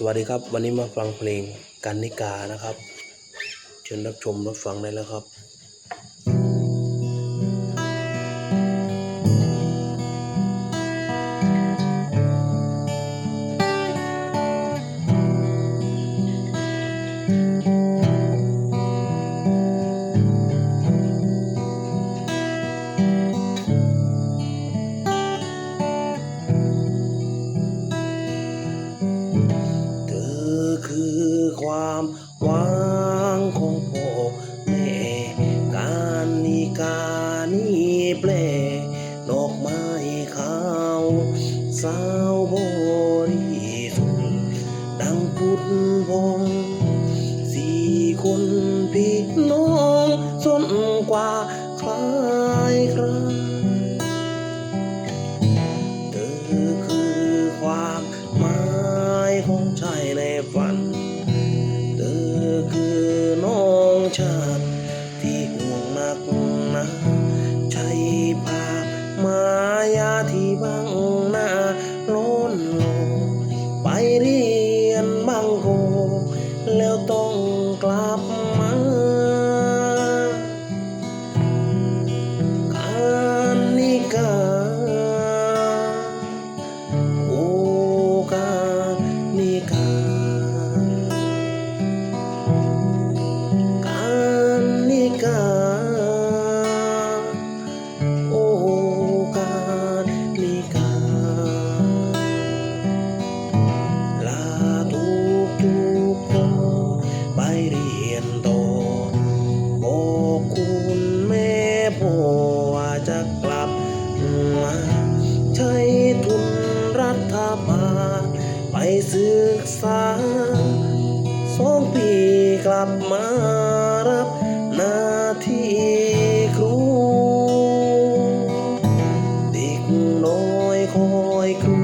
สวัสดีครับ วันนี้มาฟังเพลงกันนิกานะครับ เชิญรับชมรับฟังได้แล้วครับาวบริสุทธิ์ดังพุทธพงสี่คนพี่น้องสนกว่าใคร ศึกษาสองปีกลับมารับหน้าที่ครู เด็กน้อยคอยครู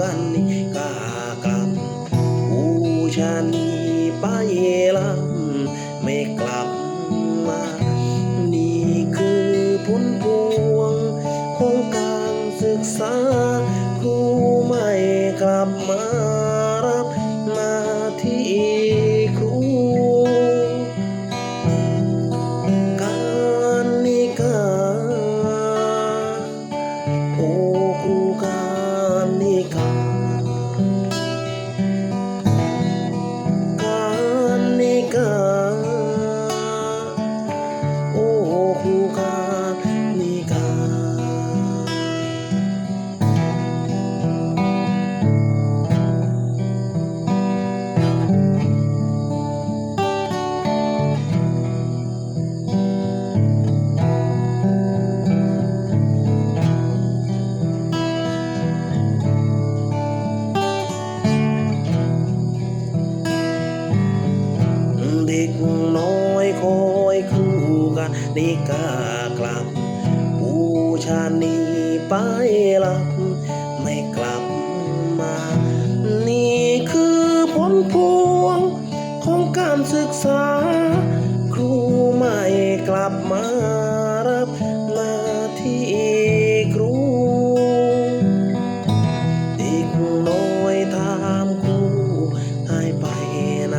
กันนี่กากลับผู้ชานีไปลำไม่กลับมา นี่คือผลพวงของการศึกษาครูไม่กลับมา อ้ครูการนิ กันนิกากลับผู้ชานีไปลับ ไม่กลับมา นี่คือผลพวงของการศึกษา ครูไม่กลับมารับหน้าที่ครูเด็กน้อยถามครูหายไปไหน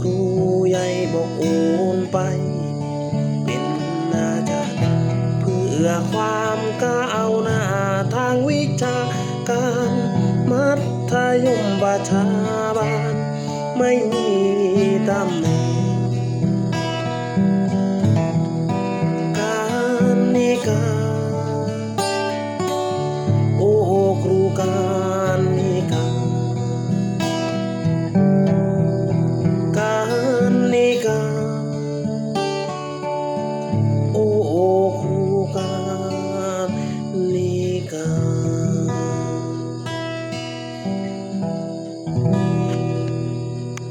ครูใหญ่บอกโอนไป อความก้าวหน้าทางวิชาการ มัธยมประชาบาลไม่มีตำแหน่ง